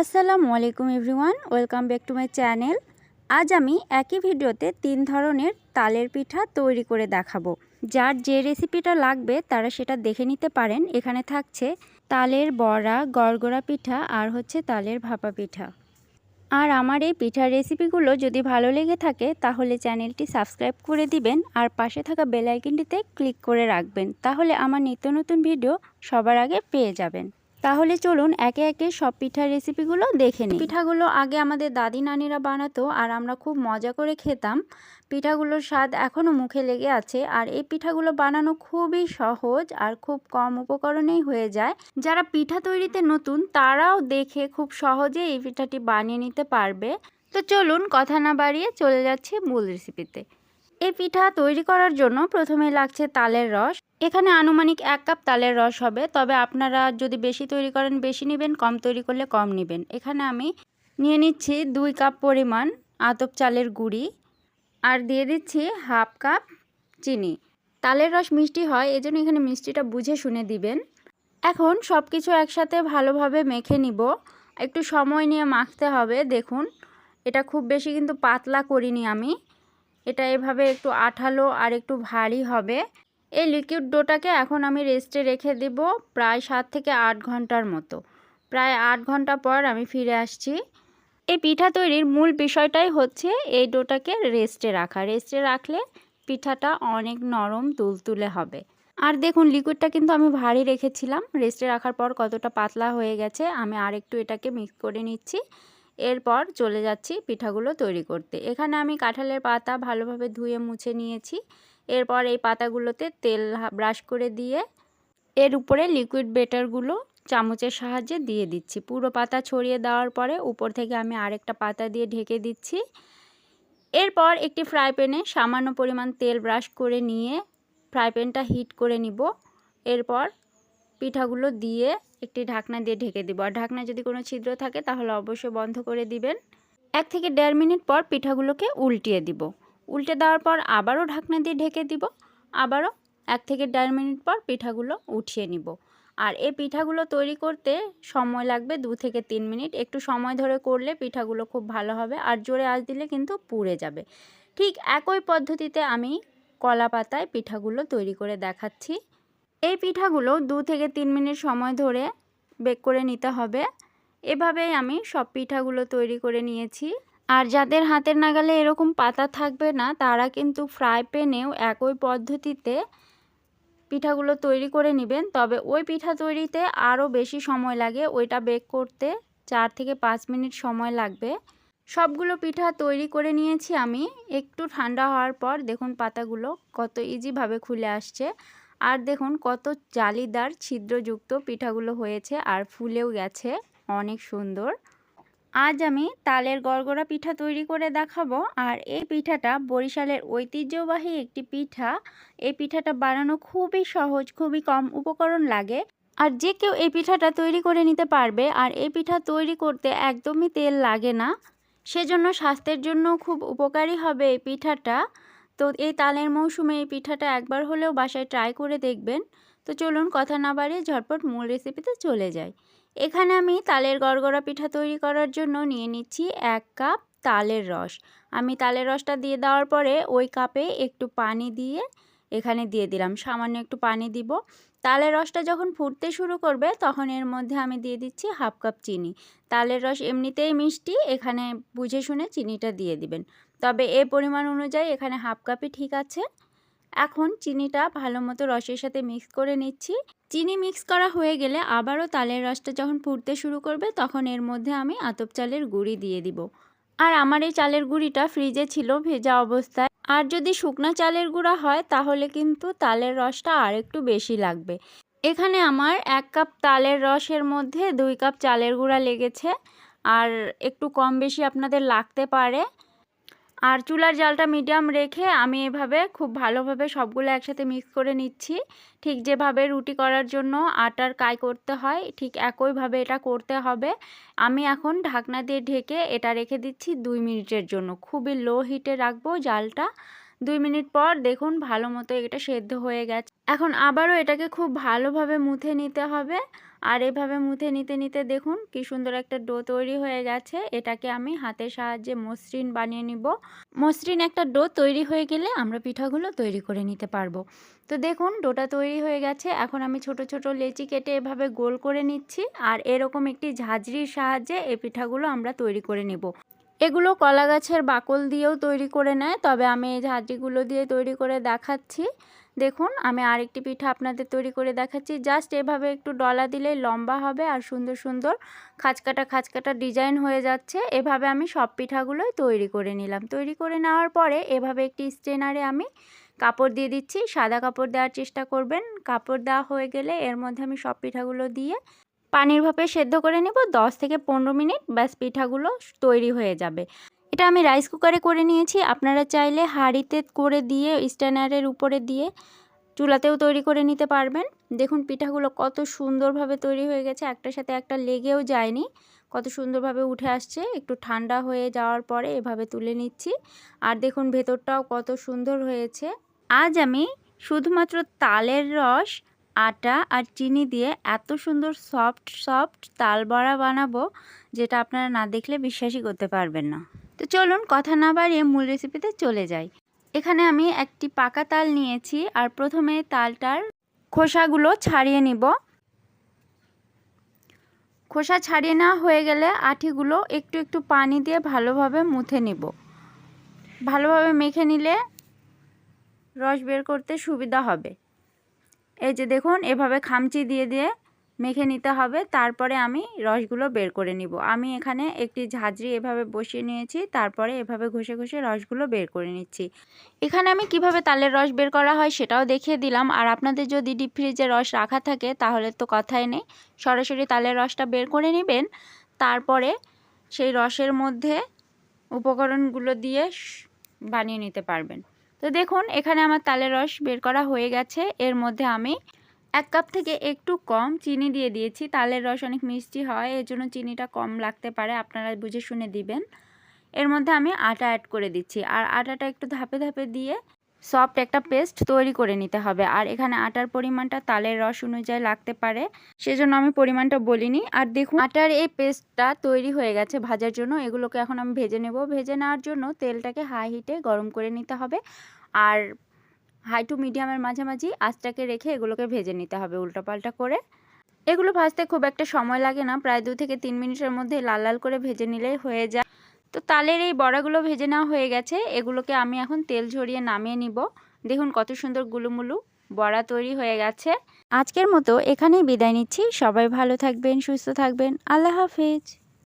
আসসালামু আলাইকুম everyone, welcome back to my channel. আজ আমি একই ভিডিওতে তিন ধরনের তালের পিঠা তৈরি করে দেখাবো। যার যে রেসিপিটা লাগবে তারা সেটা দেখে নিতে পারেন। এখানে থাকছে তালের বড়া, গড়গড়া পিঠা আর হচ্ছে তালের ভাপা পিঠা। আর আমার এই পিঠার রেসিপিগুলো যদি ভালো লেগে থাকে তাহলে চ্যানেলটি সাবস্ক্রাইব করে দিবেন আর পাশে থাকা বেল আইকনটিতে ক্লিক করে রাখবেন। তাহলে আমার নিত্য নতুন ভিডিও সবার আগে পেয়ে যাবেন। তাহলে চলুন একে একে সব পিঠার রেসিপিগুলো দেখে নিই। পিঠাগুলো আগে আমাদের দাদি নানিরা বানাতো আর আমরা খুব মজা করে খেতাম। পিঠাগুলোর স্বাদ এখনও মুখে লেগে আছে আর এই পিঠাগুলো বানানো খুবই সহজ আর খুব কম উপকরণেই হয়ে যায়। যারা পিঠা তৈরিতে নতুন তারাও দেখে খুব সহজে এই পিঠাটি বানিয়ে নিতে পারবে। তো চলুন কথা না বাড়িয়ে চলে যাচ্ছি মূল রেসিপিতে এই পিঠা তৈরি করার জন্য প্রথমে লাগছে তালের রস। এখানে আনুমানিক এক কাপ তালের রস হবে, তবে আপনারা যদি বেশি তৈরি করেন, বেশি নেবেন, কম তৈরি করলে কম নেবেন। এখানে আমি নিয়ে নিচ্ছি দুই কাপ পরিমাণ আতপ চালের গুঁড়ি আর দিয়ে দিচ্ছি হাফ কাপ চিনি। তালের রস মিষ্টি হয়, এজন্য এখানে মিষ্টিটা বুঝে শুনে দিবেন। এখন সব কিছু একসাথে ভালোভাবে মেখে নিব। একটু সময় নিয়ে মাখতে হবে, দেখুন। এটা খুব বেশি কিন্তু পাতলা করিনি আমি। এটা এভাবে একটু আঠালো আর একটু ভারী হবে। এই লিকুইড ডোটাকে এখন আমি রেস্টে রেখে দেব প্রায় সাত থেকে আট ঘণ্টার মতো। প্রায় আট ঘণ্টা পর আমি ফিরে আসছি। এই পিঠা তৈরির মূল বিষয়টাই হচ্ছে এই ডোটাকে রেস্টে রাখা। রেস্টে রাখলে পিঠাটা অনেক নরম, তুলতুলে হবে। আর দেখুন লিকুইডটা কিন্তু আমি ভারী রেখেছিলাম। রেস্টে রাখার পর কতটা পাতলা হয়ে গেছে, আমি আর একটু এটাকে মিক্স করে নিচ্ছি। এরপর চলে যাচ্ছি পিঠাগুলো তৈরি করতে। এখানে আমি কাঁঠালের পাতা ভালোভাবে ধুয়ে মুছে নিয়েছি। এরপর এই পাতাগুলোতে তেল ব্রাশ করে দিয়ে এর উপরে লিকুইড বেটারগুলো চামচের সাহায্যে দিয়ে দিচ্ছি। পুরো পাতা ছড়িয়ে দেওয়ার পরে উপর থেকে আমি আরেকটা পাতা দিয়ে ঢেকে দিচ্ছি। এরপর একটি ফ্রাই প্যানে সামান্য পরিমাণ তেল ব্রাশ করে নিয়ে ফ্রাই প্যানটা হিট করে নিব। এরপর পিঠাগুলো দিয়ে একটি ঢাকনা দিয়ে ঢেকে দিব। আর ঢাকনা যদি কোনো ছিদ্র থাকে, তাহলে অবশ্যই বন্ধ করে দিবেন। এক থেকে দেড় মিনিট পর পিঠাগুলোকে উল্টিয়ে দিব। উল্টে দেওয়ার পর আবারও ঢাকনা দিয়ে ঢেকে দিব। আবারও এক থেকে দেড় মিনিট পর পিঠাগুলো উঠিয়ে নিব। আর এই পিঠাগুলো তৈরি করতে সময় লাগবে দু থেকে তিন মিনিট। একটু সময় ধরে করলে পিঠাগুলো খুব ভালো হবে আর জোরে আঁচ দিলে কিন্তু পুড়ে যাবে। ঠিক একই পদ্ধতিতে আমি কলা পাতায় পিঠাগুলো তৈরি করে দেখাচ্ছি। এই পিঠাগুলো দু থেকে তিন মিনিট সময় ধরে বেক করে নিতে হবে। এভাবেই আমি সব পিঠাগুলো তৈরি করে নিয়েছি। আর যাদের হাতের নাগালে এরকম পাতা থাকবে না, তারা কিন্তু ফ্রাই প্যানেও একই পদ্ধতিতে পিঠাগুলো তৈরি করে নেবেন। তবে ওই পিঠা তৈরিতে আরও বেশি সময় লাগে। ওইটা বেক করতে চার থেকে পাঁচ মিনিট সময় লাগবে। সবগুলো পিঠা তৈরি করে নিয়েছি আমি। একটু ঠান্ডা হওয়ার পর দেখুন পাতাগুলো কত ইজিভাবে খুলে আসছে। আর দেখুন কত জালিদার ছিদ্রযুক্ত পিঠাগুলো হয়েছে আর ফুলেও গেছে, অনেক সুন্দর। আজ আমি তালের গড়গড়া পিঠা তৈরি করে দেখাবো আর এই পিঠাটা বরিশালের ঐতিহ্যবাহী একটি পিঠা। এই পিঠাটা বানানো খুবই সহজ, খুবই কম উপকরণ লাগে আর যে কেউ এই পিঠাটা তৈরি করে নিতে পারবে আর এই পিঠা তৈরি করতে একদমই তেল লাগে না। সেজন্য স্বাস্থ্যের জন্য খুব উপকারী হবে এই পিঠাটা। তো এই তালের মৌসুমে এই পিঠাটা একবার হলেও বাসায় ট্রাই করে দেখবেন। তো চলুন কথা না বাড়িয়ে ঝটপট মূল রেসিপিতে চলে যাই। এখানে আমি তালের গড়গড়া পিঠা তৈরি করার জন্য নিয়ে নিচ্ছি এক কাপ তালের রস। আমি তালের রসটা দিয়ে দেওয়ার পরে ওই কাপে একটু পানি দিয়ে এখানে দিয়ে দিলাম, সামান্য একটু পানি দিব। তালের রসটা যখন ফুটতে শুরু করবে তখন এর মধ্যে আমি দিয়ে দিচ্ছি হাফ কাপ চিনি। তালের রস এমনিতেই মিষ্টি, এখানে বুঝে শুনে চিনিটা দিয়ে দিবেন। তবে এ পরিমাণ অনুযায়ী এখানে হাফ কাপই ঠিক আছে। এখন চিনিটা ভালো মতো রসের সাথে মিক্স করে নিচ্ছি। চিনি মিক্স করা হয়ে গেলে আবারও তালের রসটা যখন ফুটতে শুরু করবে তখন এর মধ্যে আমি আতপ চালের গুঁড়ি দিয়ে দিব। আর আমার এই চালের গুঁড়িটা ফ্রিজে ছিল ভেজা অবস্থায়। আর যদি শুকনা চালের গুঁড়া হয় তাহলে কিন্তু তালের রসটা আর একটু বেশি লাগবে। এখানে আমার এক কাপ তালের রসের মধ্যে দুই কাপ চালের গুঁড়া লেগেছে। আর একটু কম বেশি আপনাদের লাগতে পারে। আর চুলার জালটা মিডিয়াম রেখে আমি এভাবে খুব ভালোভাবে সবগুলো একসাথে মিক্স করে নিচ্ছি। ঠিক যেভাবে রুটি করার জন্য আটার কাই করতে হয়, ঠিক একইভাবে এটা করতে হবে। আমি এখন ঢাকনা দিয়ে ঢেকে এটা রেখে দিচ্ছি দুই মিনিটের জন্য। খুবই লো হিটে রাখব জালটা। দুই মিনিট পর দেখুন ভালো মতো এটা সেদ্ধ হয়ে গেছে। এখন আবারও এটাকে খুব ভালোভাবে মুথে নিতে হবে। আর এভাবে মুথে নিতে নিতে দেখুন কি সুন্দর একটা ডো তৈরি হয়ে গেছে। এটাকে আমি হাতের সাহায্যে মসৃণ বানিয়ে নিব। মসৃণ একটা ডো তৈরি হয়ে গেলে আমরা পিঠাগুলো তৈরি করে নিতে পারব। তো দেখুন ডোটা তৈরি হয়ে গেছে। এখন আমি ছোট ছোট লেচি কেটে এভাবে গোল করে নিচ্ছি আর এরকম একটি ঝাঁঝরির সাহায্যে এই পিঠাগুলো আমরা তৈরি করে নেব। এগুলো কলা গাছের বাকল দিয়েও তৈরি করে নেয়, তবে আমি এই ঝাঁঝরিগুলো দিয়ে তৈরি করে দেখাচ্ছি। দেখুন, আমি আরেকটি পিঠা আপনাদের তৈরি করে দেখাচ্ছি। জাস্ট এভাবে একটু ডলা দিলেই লম্বা হবে আর সুন্দর সুন্দর খাঁচকাটা খাঁচকাটা ডিজাইন হয়ে যাচ্ছে। এভাবে আমি সব পিঠাগুলোই তৈরি করে নিলাম। তৈরি করে নেওয়ার পরে এভাবে একটি স্ট্রেনারে আমি কাপড় দিয়ে দিচ্ছি। সাদা কাপড় দেওয়ার চেষ্টা করবেন। কাপড় দেওয়া হয়ে গেলে এর মধ্যে আমি সব পিঠাগুলো দিয়ে পানির ভাপে সেদ্ধ করে নেব। দশ থেকে পনেরো মিনিট ব্যাস পিঠাগুলো তৈরি হয়ে যাবে। এটা আমি রাইস কুকারে করে নিয়েছি। আপনারা চাইলে হাঁড়িতে করে দিয়ে স্ট্যান্ডারের উপরে দিয়ে চুলাতেও তৈরি করে নিতে পারবেন। দেখুন পিঠাগুলো কত সুন্দরভাবে তৈরি হয়ে গেছে। একটার সাথে একটা লেগেও যায়নি। কত সুন্দরভাবে উঠে আসছে। একটু ঠান্ডা হয়ে যাওয়ার পরে এভাবে তুলে নিচ্ছি। আর দেখুন ভেতরটাও কত সুন্দর হয়েছে। আজ আমি শুধুমাত্র তালের রস, আটা আর চিনি দিয়ে এত সুন্দর সফট সফট তাল বড়া বানাবো, যেটা আপনারা না দেখলে বিশ্বাসই করতে পারবেন না। তো চলুন কথা না বাড়িয়ে মূল রেসিপিতে চলে যাই। এখানে আমি একটি পাকা তাল নিয়েছি আর প্রথমে তালটার খোসাগুলো ছাড়িয়ে নিব। খোসা ছাড়িয়ে না হয়ে গেলে আঠিগুলো একটু একটু পানি দিয়ে ভালোভাবে মুথে নিব। ভালোভাবে মেখে নিলে রস বের করতে সুবিধা হবে। এই যে দেখুন, এভাবে খামচি দিয়ে দিয়ে মেখে নিতে হবে। তারপরে আমি রসগুলো বের করে নিব। আমি এখানে একটি ঝাঁঝরি এভাবে বসিয়ে নিয়েছি। তারপরে এভাবে ঘষে ঘষে রসগুলো বের করে নিচ্ছি। এখানে আমি কীভাবে তালের রস বের করা হয় সেটাও দেখিয়ে দিলাম। আর আপনাদের যদি ডিপ ফ্রিজে রস রাখা থাকে, তাহলে তো কথাই নেই। সরাসরি তালের রসটা বের করে নেবেন। তারপরে সেই রসের মধ্যে উপকরণগুলো দিয়ে বানিয়ে নিতে পারবেন। তো দেখুন, এখানে আমার তালের রস বের করা হয়ে গেছে। এর মধ্যে আমি এক কাপ থেকে একটু কম চিনি দিয়ে দিয়েছি। তালের রস অনেক মিষ্টি হয় এর জন্য চিনিটা কম লাগতে পারে, আপনারা বুঝে শুনে দিবেন। এর মধ্যে আমি আটা অ্যাড করে দিচ্ছি। আর আটাটা একটু ধাপে ধাপে দিয়ে সফট একটা পেস্ট তৈরি করে নিতে হবে। আর এখানে আটার পরিমাণটা তালের রস অনুযায়ী লাগতে পারে, সেজন্য আমি পরিমাণটা বলিনি। আর দেখুন, আটার এই পেস্টটা তৈরি হয়ে গেছে ভাজার জন্য। এগুলোকে এখন আমি ভেজে নেব। ভেজে নেওয়ার জন্য তেলটাকে হাই হিটে গরম করে নিতে হবে। আর হাই টু মিডিয়ামের মাঝামাঝি আঁচটাকে রেখে এগুলোকে ভেজে নিতে হবে উল্টোপাল্টা করে। এগুলো ভাজতে খুব একটা সময় লাগে না, প্রায় দু থেকে তিন মিনিটের মধ্যে লাল লাল করে ভেজে নিলেই হয়ে যায়। তো তালের এই বড়াগুলো ভেজে নেওয়া হয়ে গেছে, এগুলোকে আমি এখন তেল ঝরিয়ে নামিয়ে নিব। দেখুন কত সুন্দর গুলুমুলু বড়া তৈরি হয়ে গেছে। আজকের মতো এখানেই বিদায় নিচ্ছি, সবাই ভালো থাকবেন, সুস্থ থাকবেন, আল্লাহ হাফিজ।